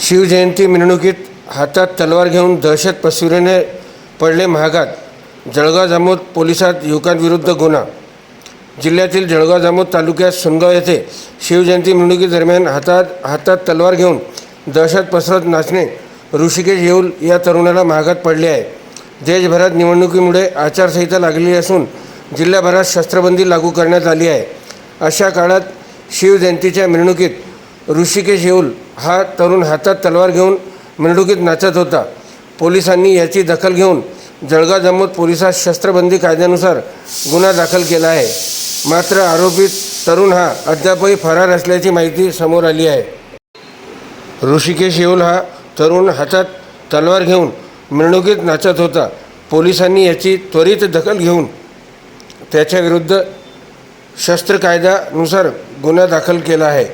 शिवजयंती मिरवणुकीत हातात तलवार घेऊन दहशत पसरविणे पडले महागात. जळगाव जामोद पोलिसात युवकांविरुद्ध गुन्हा. जिल्ह्यातील जळगाव जामोद तालुक्यात सुनगाव येथे शिवजयंती मिरवणुकीदरम्यान हातात हातात तलवार घेऊन दहशत पसरत नाचणे ऋषिकेश येऊल या तरुणाला महागात पडले आहे. देशभरात निवडणुकीमुळे आचारसंहिता लागलेली असून जिल्ह्याभरात शस्त्रबंदी लागू करण्यात आली आहे. अशा काळात शिवजयंतीच्या मिरवणुकीत ऋषिकेश येऊल हा तरुण हातात तलवार घेऊन मिरवणुकीत नाचत होता. पोलिसांनी याची दखल घेऊन जळगाव जमत पोलिसात शस्त्रबंदी कायद्यानुसार गुन्हा दाखल केला आहे. मात्र आरोपी तरुण हा अद्यापही फरार असल्याची माहिती समोर आली आहे. ऋषिकेश येऊल हा तरुण हातात तलवार घेऊन मिरवणुकीत नाचत होता. पोलिसांनी याची त्वरित दखल घेऊन त्याच्याविरुद्ध शस्त्र कायद्यानुसार गुन्हा दाखल केला आहे.